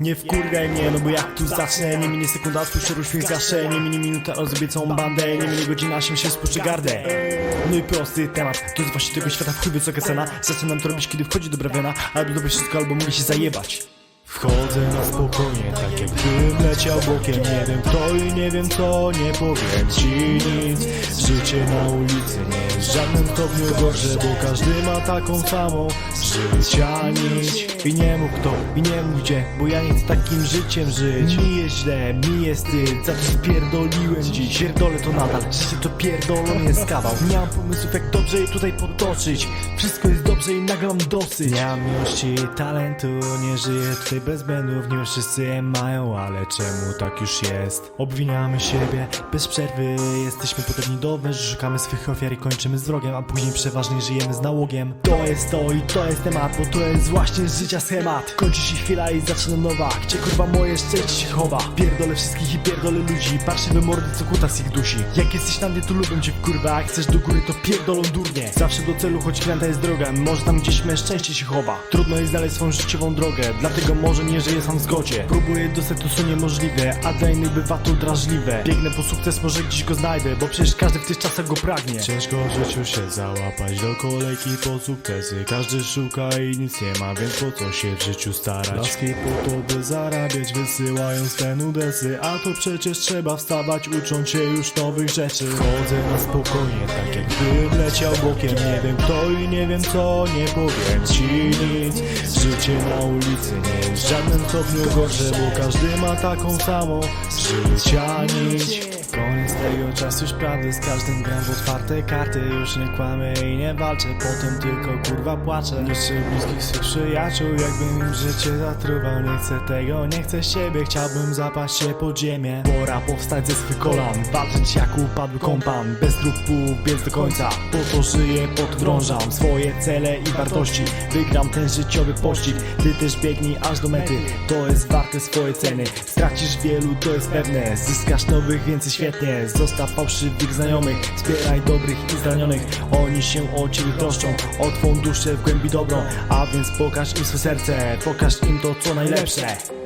Nie wkurgaj mnie, no bo jak tu zacznę? Nie minie sekunda, słyszę rusznik zgaszę Nie minie minuta, rozbiję całą bandę. Nie minie godzina, się się spuszczę gardę. No i prosty temat, to jest właśnie tego świata w chuj wysoka cena. Zaczynam to robić, kiedy wchodzi dobra wiana. Albo dobre wszystko, albo mogę się zajebać Wchodzę na spokojnie, tak jakbym leciał bokiem. Nie wiem kto i nie wiem co, nie powiem ci nic. Życie na ulicy nie jest żadnym stopniu gorsze Bo każdy ma taką samą życia nić I nie mów kto, i nie mów gdzie Bo ja chcę takim życiem żyć. Mi jest źle, mi jest wstyd. Za to spierdoliłem dziś. Pierdolę to nadal, życie to pierdolony jest kawał. Nie mam pomysłów jak dobrze je tutaj potoczyć. Wszystko jest dobrze i nagle mam dosyć. Nie mam miłości talentu Nie żyję tutaj bez błędów Nie wszyscy je mają, ale czemu tak już jest? Obwiniamy siebie bez przerwy Jesteśmy podobni do węży Szukamy swych ofiar i kończymy z wrogiem A później przeważnie żyjemy z nałogiem. To jest to i to jest temat Bo to jest właśnie z życia schemat. Kończy się chwila i zaczyna nowa Gdzie kurwa moje szczęście się chowa? Pierdolę wszystkich i pierdolę ludzi Parszywe mordy co kutas ich dusi. Jak jesteś tam gdzie tu lubią cię kurwa A chcesz do góry to pierdolą durnie. Zawsze do celu choć kręta jest droga Może tam gdzieś me szczęście się chowa. Trudno jest znaleźć swoją życiową drogę Dlatego może nie żyję sam w zgodzie. Próbuję do statusu niemożliwe A dla innych bywa to drażliwe. Biegnę po sukces, może gdzieś go znajdę Bo przecież każdy w tych czasach go pragnie. Ciężko w życiu się załapać do kolejki po sukcesy. Każdy szuka i nic nie ma, więc po co się w życiu starać? Laski po to by zarabiać, wysyłając te nudesy. A to przecież trzeba wstawać, ucząc się już nowych rzeczy. Chodzę na spokojnie, tak jakbym leciał bokiem. Nie wiem kto i nie wiem co, nie powiem ci nic. Życie na ulicy nie w żadnym stopniu gorsze Bo każdy ma taką samą życia nić Tego czasu już prawdy Z każdym gram w otwarte karty. Już nie kłamę i nie walczę Potem tylko kurwa płaczę. Niszczę bliskich swych przyjaciół Jakbym im życie zatruwał. Nie chcę tego, nie chcę siebie Chciałbym zapaść się pod ziemię. Pora powstać ze swych kolan Walczyć jak upadły kompan Bez pół, biec do końca Po to żyję, podrążam Swoje cele i wartości. Wygram ten życiowy pościg Ty też biegnij aż do mety. To jest warte swoje ceny. Stracisz wielu, to jest pewne. Zyskasz nowych, więcej świetnie Zostaw fałszywych znajomych Wspieraj dobrych i zranionych. Oni się o ciebie troszczą O twą duszę w głębi dobrą. A więc pokaż im swe serce Pokaż im to co najlepsze